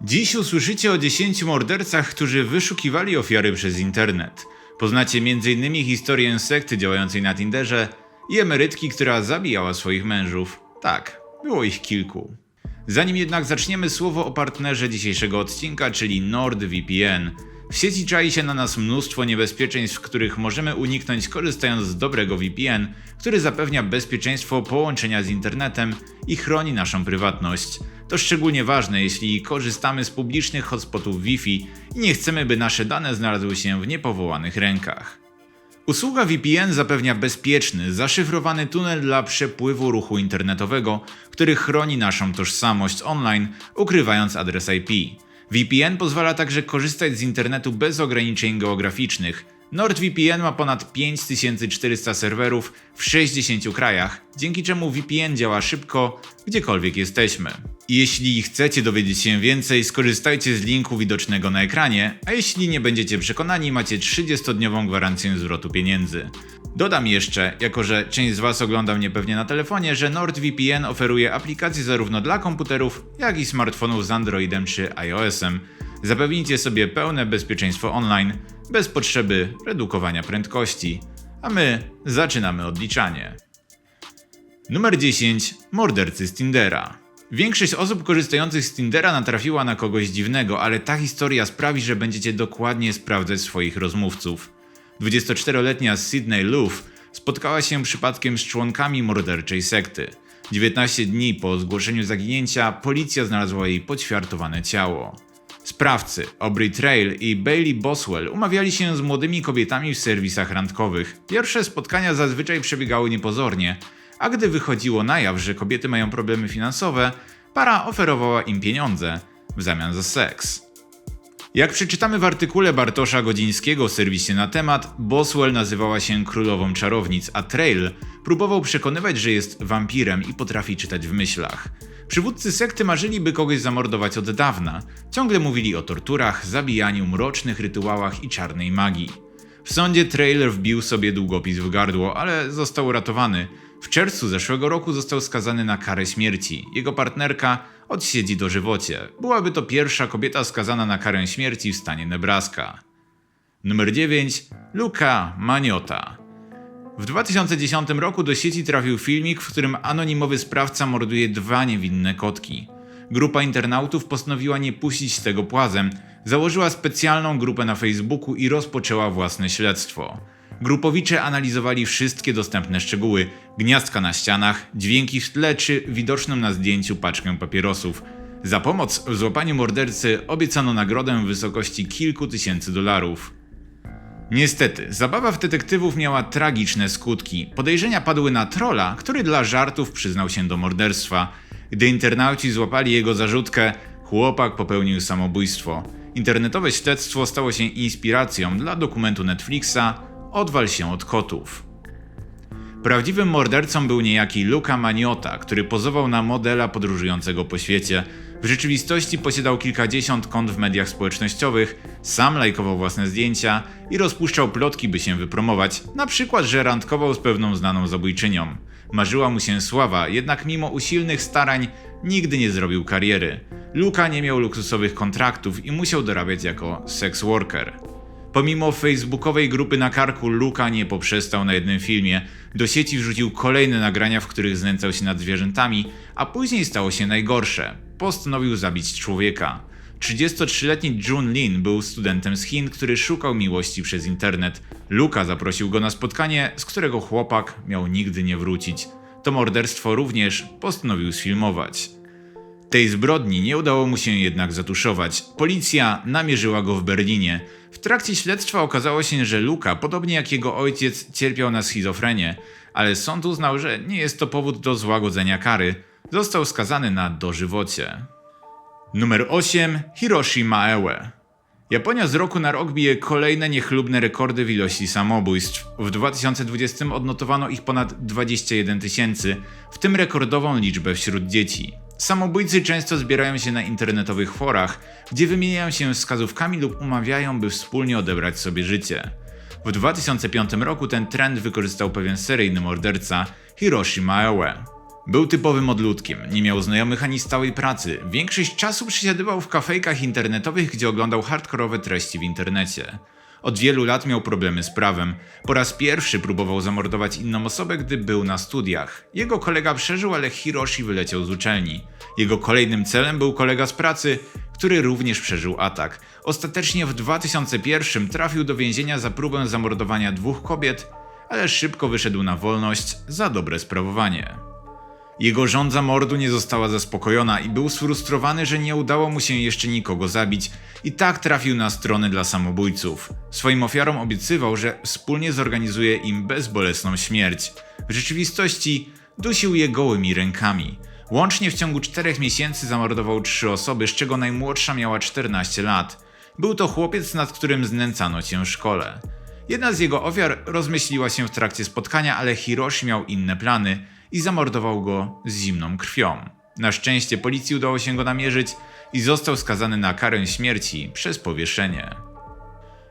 Dziś usłyszycie o 10 mordercach, którzy wyszukiwali ofiary przez internet. Poznacie m.in. historię sekty działającej na Tinderze i emerytki, która zabijała swoich mężów. Tak, było ich kilku. Zanim jednak zaczniemy słowo o partnerze dzisiejszego odcinka, czyli NordVPN. W sieci czai się na nas mnóstwo niebezpieczeństw, których możemy uniknąć korzystając z dobrego VPN, który zapewnia bezpieczeństwo połączenia z internetem i chroni naszą prywatność. To szczególnie ważne, jeśli korzystamy z publicznych hotspotów Wi-Fi i nie chcemy, by nasze dane znalazły się w niepowołanych rękach. Usługa VPN zapewnia bezpieczny, zaszyfrowany tunel dla przepływu ruchu internetowego, który chroni naszą tożsamość online, ukrywając adres IP. VPN pozwala także korzystać z internetu bez ograniczeń geograficznych. NordVPN ma ponad 5400 serwerów w 60 krajach, dzięki czemu VPN działa szybko, gdziekolwiek jesteśmy. Jeśli chcecie dowiedzieć się więcej, skorzystajcie z linku widocznego na ekranie, a jeśli nie będziecie przekonani, macie 30-dniową gwarancję zwrotu pieniędzy. Dodam jeszcze, jako że część z Was ogląda mnie pewnie na telefonie, że NordVPN oferuje aplikacje zarówno dla komputerów, jak i smartfonów z Androidem czy iOS-em. Zapewnijcie sobie pełne bezpieczeństwo online, bez potrzeby redukowania prędkości. A my zaczynamy odliczanie. Numer 10. Mordercy z Tindera. Większość osób korzystających z Tindera natrafiła na kogoś dziwnego, ale ta historia sprawi, że będziecie dokładnie sprawdzać swoich rozmówców. 24-letnia Sydney Loof spotkała się przypadkiem z członkami morderczej sekty. 19 dni po zgłoszeniu zaginięcia policja znalazła jej poćwiartowane ciało. Sprawcy Aubrey Trail i Bailey Boswell umawiali się z młodymi kobietami w serwisach randkowych. Pierwsze spotkania zazwyczaj przebiegały niepozornie, a gdy wychodziło na jaw, że kobiety mają problemy finansowe, para oferowała im pieniądze w zamian za seks. Jak przeczytamy w artykule Bartosza Godzińskiego w serwisie na temat, Boswell nazywała się królową czarownic, a Trail próbował przekonywać, że jest wampirem i potrafi czytać w myślach. Przywódcy sekty marzyli, by kogoś zamordować od dawna. Ciągle mówili o torturach, zabijaniu, mrocznych rytuałach i czarnej magii. W sądzie Trailer wbił sobie długopis w gardło, ale został uratowany. W czerwcu zeszłego roku został skazany na karę śmierci. Jego partnerka odsiedzi dożywocie. Byłaby to pierwsza kobieta skazana na karę śmierci w stanie Nebraska. Numer 9. Luca Maniota. W 2010 roku do sieci trafił filmik, w którym anonimowy sprawca morduje dwa niewinne kotki. Grupa internautów postanowiła nie puścić tego płazem, założyła specjalną grupę na Facebooku i rozpoczęła własne śledztwo. Grupowicze analizowali wszystkie dostępne szczegóły: gniazdka na ścianach, dźwięki w tle czy widoczną na zdjęciu paczkę papierosów. Za pomoc w złapaniu mordercy obiecano nagrodę w wysokości kilku tysięcy dolarów. Niestety, zabawa w detektywów miała tragiczne skutki. Podejrzenia padły na trola, który dla żartów przyznał się do morderstwa. Gdy internauci złapali jego zarzutkę, chłopak popełnił samobójstwo. Internetowe śledztwo stało się inspiracją dla dokumentu Netflixa Odwal się od kotów. Prawdziwym mordercą był niejaki Luca Maniota, który pozował na modela podróżującego po świecie. W rzeczywistości posiadał kilkadziesiąt kont w mediach społecznościowych, sam lajkował własne zdjęcia i rozpuszczał plotki, by się wypromować, na przykład, że randkował z pewną znaną zabójczynią. Marzyła mu się sława, jednak mimo usilnych starań nigdy nie zrobił kariery. Luka nie miał luksusowych kontraktów i musiał dorabiać jako sex worker. Pomimo facebookowej grupy na karku, Luka nie poprzestał na jednym filmie. Do sieci wrzucił kolejne nagrania, w których znęcał się nad zwierzętami, a później stało się najgorsze. Postanowił zabić człowieka. 33-letni Jun Lin był studentem z Chin, który szukał miłości przez internet. Luka zaprosił go na spotkanie, z którego chłopak miał nigdy nie wrócić. To morderstwo również postanowił sfilmować. Tej zbrodni nie udało mu się jednak zatuszować. Policja namierzyła go w Berlinie. W trakcie śledztwa okazało się, że Luka, podobnie jak jego ojciec, cierpiał na schizofrenię, ale sąd uznał, że nie jest to powód do złagodzenia kary. Został skazany na dożywocie. Numer 8. Hiroshi Maewe. Japonia z roku na rok bije kolejne niechlubne rekordy w ilości samobójstw. W 2020 odnotowano ich ponad 21 tysięcy, w tym rekordową liczbę wśród dzieci. Samobójcy często zbierają się na internetowych forach, gdzie wymieniają się wskazówkami lub umawiają, by wspólnie odebrać sobie życie. W 2005 roku ten trend wykorzystał pewien seryjny morderca Hiroshi Maewe. Był typowym odludkiem, nie miał znajomych ani stałej pracy. Większość czasu przesiadywał w kafejkach internetowych, gdzie oglądał hardkorowe treści w internecie. Od wielu lat miał problemy z prawem. Po raz pierwszy próbował zamordować inną osobę, gdy był na studiach. Jego kolega przeżył, ale Hiroshi wyleciał z uczelni. Jego kolejnym celem był kolega z pracy, który również przeżył atak. Ostatecznie w 2001 trafił do więzienia za próbę zamordowania dwóch kobiet, ale szybko wyszedł na wolność za dobre sprawowanie. Jego żądza mordu nie została zaspokojona i był sfrustrowany, że nie udało mu się jeszcze nikogo zabić i tak trafił na strony dla samobójców. Swoim ofiarom obiecywał, że wspólnie zorganizuje im bezbolesną śmierć. W rzeczywistości dusił je gołymi rękami. Łącznie w ciągu czterech miesięcy zamordował trzy osoby, z czego najmłodsza miała 14 lat. Był to chłopiec, nad którym znęcano się w szkole. Jedna z jego ofiar rozmyśliła się w trakcie spotkania, ale Hiroshi miał inne plany i zamordował go z zimną krwią. Na szczęście policji udało się go namierzyć i został skazany na karę śmierci przez powieszenie.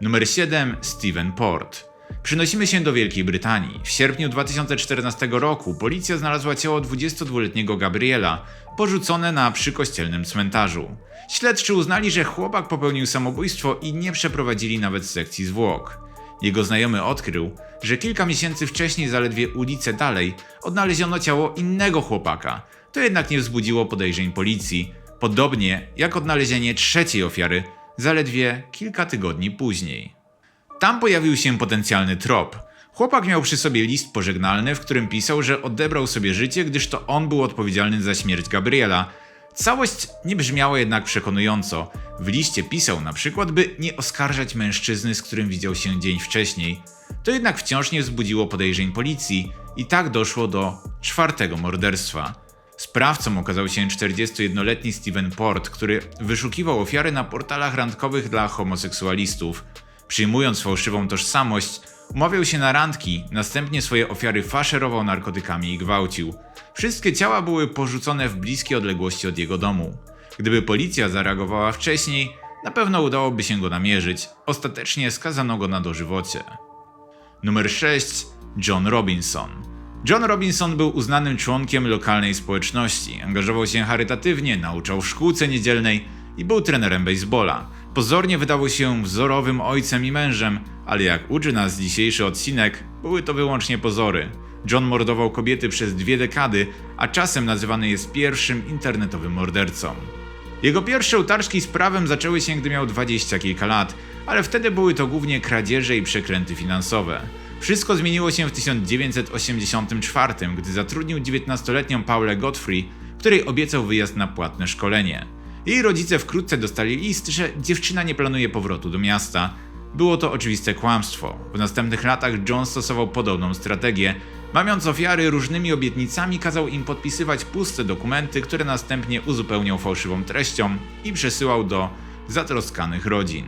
Numer 7 Steven Port. Przynosimy się do Wielkiej Brytanii. W sierpniu 2014 roku policja znalazła ciało 22-letniego Gabriela, porzucone na przykościelnym cmentarzu. Śledczy uznali, że chłopak popełnił samobójstwo i nie przeprowadzili nawet sekcji zwłok. Jego znajomy odkrył, że kilka miesięcy wcześniej, zaledwie ulicę dalej, odnaleziono ciało innego chłopaka. To jednak nie wzbudziło podejrzeń policji, podobnie jak odnalezienie trzeciej ofiary zaledwie kilka tygodni później. Tam pojawił się potencjalny trop. Chłopak miał przy sobie list pożegnalny, w którym pisał, że odebrał sobie życie, gdyż to on był odpowiedzialny za śmierć Gabriela. Całość nie brzmiała jednak przekonująco. W liście pisał na przykład, by nie oskarżać mężczyzny, z którym widział się dzień wcześniej. To jednak wciąż nie wzbudziło podejrzeń policji i tak doszło do czwartego morderstwa. Sprawcą okazał się 41-letni Steven Port, który wyszukiwał ofiary na portalach randkowych dla homoseksualistów. Przyjmując fałszywą tożsamość, umawiał się na randki, następnie swoje ofiary faszerował narkotykami i gwałcił. Wszystkie ciała były porzucone w bliskiej odległości od jego domu. Gdyby policja zareagowała wcześniej, na pewno udałoby się go namierzyć. Ostatecznie skazano go na dożywocie. Numer 6. John Robinson. John Robinson był uznanym członkiem lokalnej społeczności. Angażował się charytatywnie, nauczał w szkółce niedzielnej i był trenerem baseballa. Pozornie wydawał się wzorowym ojcem i mężem, ale jak uczy nas dzisiejszy odcinek, były to wyłącznie pozory. John mordował kobiety przez dwie dekady, a czasem nazywany jest pierwszym internetowym mordercą. Jego pierwsze utarczki z prawem zaczęły się, gdy miał dwadzieścia kilka lat, ale wtedy były to głównie kradzieże i przekręty finansowe. Wszystko zmieniło się w 1984, gdy zatrudnił 19-letnią Paulę Godfrey, której obiecał wyjazd na płatne szkolenie. Jej rodzice wkrótce dostali list, że dziewczyna nie planuje powrotu do miasta. Było to oczywiste kłamstwo. W następnych latach John stosował podobną strategię. Mamiąc ofiary różnymi obietnicami, kazał im podpisywać puste dokumenty, które następnie uzupełniał fałszywą treścią i przesyłał do zatroskanych rodzin.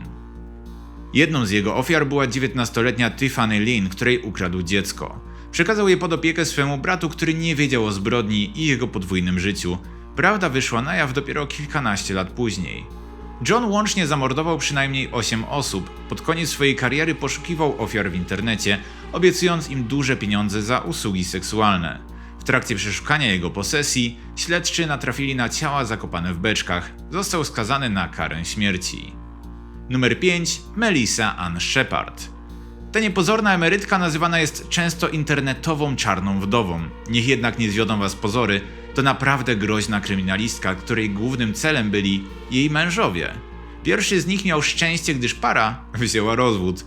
Jedną z jego ofiar była 19-letnia Tiffany Lynn, której ukradł dziecko. Przekazał je pod opiekę swemu bratu, który nie wiedział o zbrodni i jego podwójnym życiu. Prawda wyszła na jaw dopiero kilkanaście lat później. John łącznie zamordował przynajmniej 8 osób. Pod koniec swojej kariery poszukiwał ofiar w internecie, obiecując im duże pieniądze za usługi seksualne. W trakcie przeszukania jego posesji, śledczy natrafili na ciała zakopane w beczkach. Został skazany na karę śmierci. Numer 5. Melissa Ann Shepard. Ta niepozorna emerytka nazywana jest często internetową czarną wdową. Niech jednak nie zwiodą was pozory, to naprawdę groźna kryminalistka, której głównym celem byli jej mężowie. Pierwszy z nich miał szczęście, gdyż para wzięła rozwód.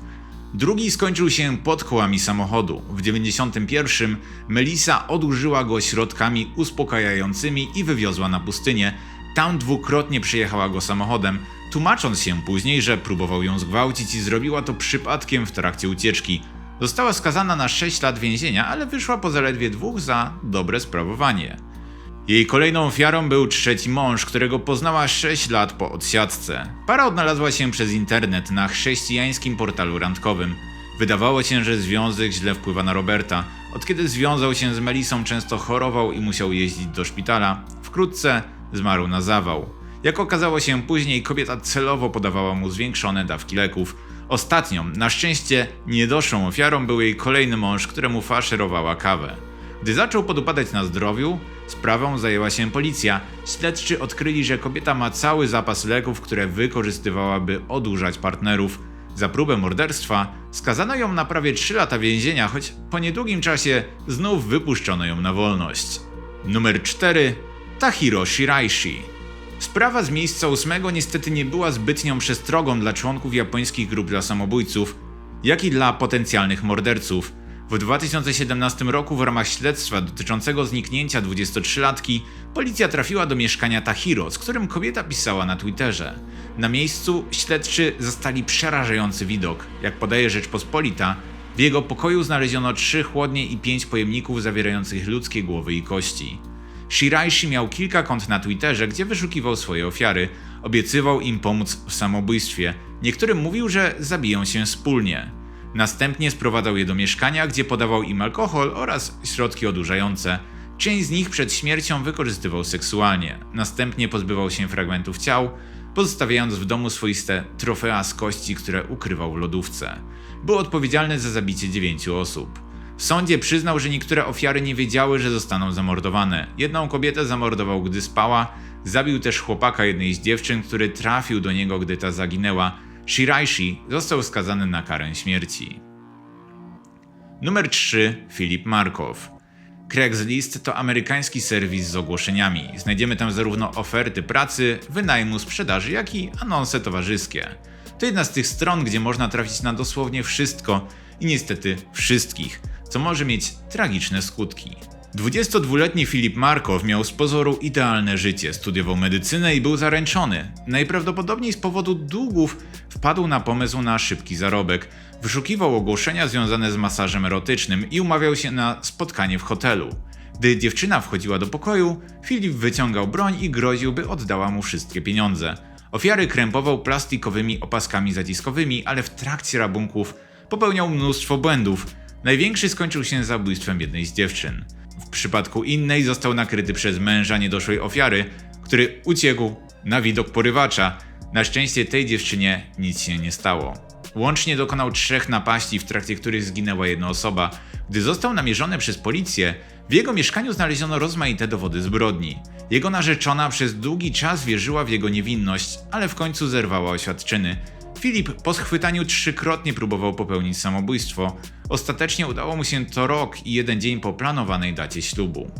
Drugi skończył się pod kołami samochodu. W 91 Melissa odurzyła go środkami uspokajającymi i wywiozła na pustynię. Tam dwukrotnie przyjechała go samochodem, tłumacząc się później, że próbował ją zgwałcić i zrobiła to przypadkiem w trakcie ucieczki. Została skazana na 6 lat więzienia, ale wyszła po zaledwie dwóch za dobre sprawowanie. Jej kolejną ofiarą był trzeci mąż, którego poznała 6 lat po odsiadce. Para odnalazła się przez internet na chrześcijańskim portalu randkowym. Wydawało się, że związek źle wpływa na Roberta. Od kiedy związał się z Melisą, często chorował i musiał jeździć do szpitala. Wkrótce zmarł na zawał. Jak okazało się później, kobieta celowo podawała mu zwiększone dawki leków. Ostatnią, na szczęście niedoszłą ofiarą był jej kolejny mąż, któremu faszerowała kawę. Gdy zaczął podupadać na zdrowiu, Sprawą zajęła się policja. Śledczy odkryli, że kobieta ma cały zapas leków, które wykorzystywała, by odurzać partnerów. Za próbę morderstwa skazano ją na prawie 3 lata więzienia, choć po niedługim czasie znów wypuszczono ją na wolność. Numer 4. Tahiro Shiraishi. Sprawa z miejsca ósmego niestety nie była zbytnią przestrogą dla członków japońskich grup dla samobójców, jak i dla potencjalnych morderców. W 2017 roku w ramach śledztwa dotyczącego zniknięcia 23-latki policja trafiła do mieszkania Tahiro, z którym kobieta pisała na Twitterze. Na miejscu śledczy zastali przerażający widok. Jak podaje Rzeczpospolita, w jego pokoju znaleziono trzy chłodnie i pięć pojemników zawierających ludzkie głowy i kości. Shiraishi miał kilka kont na Twitterze, gdzie wyszukiwał swoje ofiary, obiecywał im pomóc w samobójstwie. Niektórym mówił, że zabiją się wspólnie. Następnie sprowadzał je do mieszkania, gdzie podawał im alkohol oraz środki odurzające. Część z nich przed śmiercią wykorzystywał seksualnie. Następnie pozbywał się fragmentów ciał, pozostawiając w domu swoiste trofea z kości, które ukrywał w lodówce. Był odpowiedzialny za zabicie dziewięciu osób. W sądzie przyznał, że niektóre ofiary nie wiedziały, że zostaną zamordowane. Jedną kobietę zamordował, gdy spała, zabił też chłopaka jednej z dziewczyn, który trafił do niego, gdy ta zaginęła. Shiraishi został skazany na karę śmierci. Numer 3. Filip Markow. Craigslist to amerykański serwis z ogłoszeniami. Znajdziemy tam zarówno oferty pracy, wynajmu, sprzedaży, jak i anonse towarzyskie. To jedna z tych stron, gdzie można trafić na dosłownie wszystko i niestety wszystkich, co może mieć tragiczne skutki. 22-letni Filip Markow miał z pozoru idealne życie, studiował medycynę i był zaręczony. Najprawdopodobniej z powodu długów wpadł na pomysł na szybki zarobek. Wyszukiwał ogłoszenia związane z masażem erotycznym i umawiał się na spotkanie w hotelu. Gdy dziewczyna wchodziła do pokoju, Filip wyciągał broń i groził, by oddała mu wszystkie pieniądze. Ofiary krępował plastikowymi opaskami zaciskowymi, ale w trakcie rabunków popełniał mnóstwo błędów. Największy skończył się zabójstwem jednej z dziewczyn. W przypadku innej został nakryty przez męża niedoszłej ofiary, który uciekł na widok porywacza. Na szczęście tej dziewczynie nic się nie stało. Łącznie dokonał trzech napaści, w trakcie których zginęła jedna osoba. Gdy został namierzony przez policję, w jego mieszkaniu znaleziono rozmaite dowody zbrodni. Jego narzeczona przez długi czas wierzyła w jego niewinność, ale w końcu zerwała oświadczyny. Filip po schwytaniu trzykrotnie próbował popełnić samobójstwo. Ostatecznie udało mu się to rok i jeden dzień po planowanej dacie ślubu.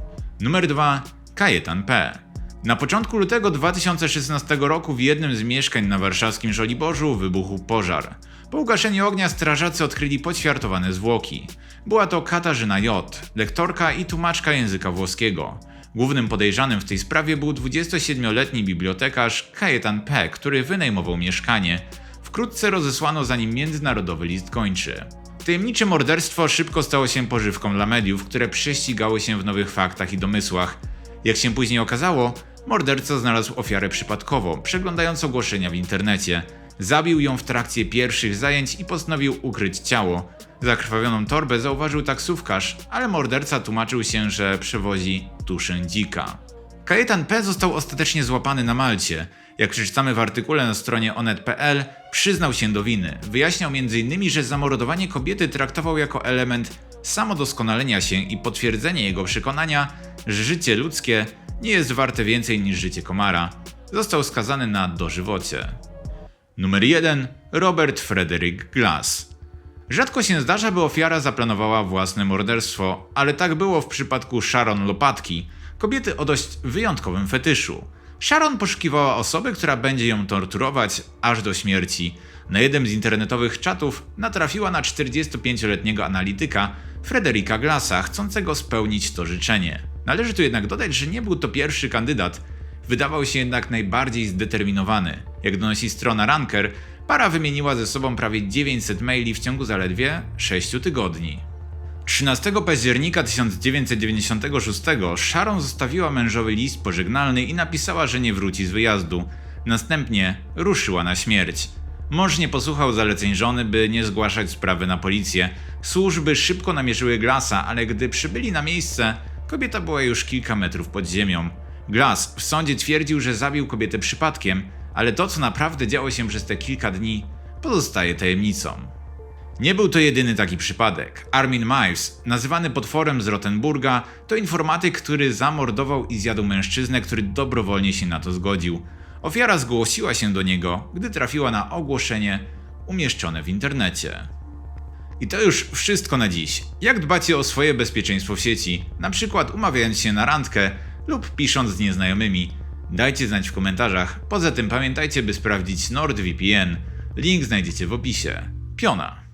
Numer 2. Kajetan P. Na początku lutego 2016 roku w jednym z mieszkań na warszawskim Żoliborzu wybuchł pożar. Po ugaszeniu ognia strażacy odkryli poćwiartowane zwłoki. Była to Katarzyna J., lektorka i tłumaczka języka włoskiego. Głównym podejrzanym w tej sprawie był 27-letni bibliotekarz Kajetan P., który wynajmował mieszkanie. Wkrótce rozesłano za nim międzynarodowy list gończy. Tajemnicze morderstwo szybko stało się pożywką dla mediów, które prześcigały się w nowych faktach i domysłach. Jak się później okazało, morderca znalazł ofiarę przypadkowo, przeglądając ogłoszenia w internecie. Zabił ją w trakcie pierwszych zajęć i postanowił ukryć ciało. Zakrwawioną torbę zauważył taksówkarz, ale morderca tłumaczył się, że przewozi tuszę dzika. Kajetan P. został ostatecznie złapany na Malcie. Jak przeczytamy w artykule na stronie onet.pl, przyznał się do winy. Wyjaśniał m.in., że zamordowanie kobiety traktował jako element samodoskonalenia się i potwierdzenie jego przekonania, że życie ludzkie nie jest warte więcej niż życie komara. Został skazany na dożywocie. Numer 1. Robert Frederick Glass. Rzadko się zdarza, by ofiara zaplanowała własne morderstwo, ale tak było w przypadku Sharon Lopatki, kobiety o dość wyjątkowym fetyszu. Sharon poszukiwała osoby, która będzie ją torturować aż do śmierci. Na jednym z internetowych czatów natrafiła na 45-letniego analityka Frederika Glassa, chcącego spełnić to życzenie. Należy tu jednak dodać, że nie był to pierwszy kandydat. Wydawał się jednak najbardziej zdeterminowany. Jak donosi strona Ranker, para wymieniła ze sobą prawie 900 maili w ciągu zaledwie 6 tygodni. 13 października 1996 Sharon zostawiła mężowy list pożegnalny i napisała, że nie wróci z wyjazdu. Następnie ruszyła na śmierć. Mąż nie posłuchał zaleceń żony, by nie zgłaszać sprawy na policję. Służby szybko namierzyły Glassa, ale gdy przybyli na miejsce, kobieta była już kilka metrów pod ziemią. Glass w sądzie twierdził, że zabił kobietę przypadkiem, ale to, co naprawdę działo się przez te kilka dni, pozostaje tajemnicą. Nie był to jedyny taki przypadek. Armin Miles, nazywany potworem z Rottenburga, to informatyk, który zamordował i zjadł mężczyznę, który dobrowolnie się na to zgodził. Ofiara zgłosiła się do niego, gdy trafiła na ogłoszenie umieszczone w internecie. I to już wszystko na dziś. Jak dbacie o swoje bezpieczeństwo w sieci, na przykład umawiając się na randkę lub pisząc z nieznajomymi? Dajcie znać w komentarzach. Poza tym pamiętajcie, by sprawdzić NordVPN. Link znajdziecie w opisie. Piona.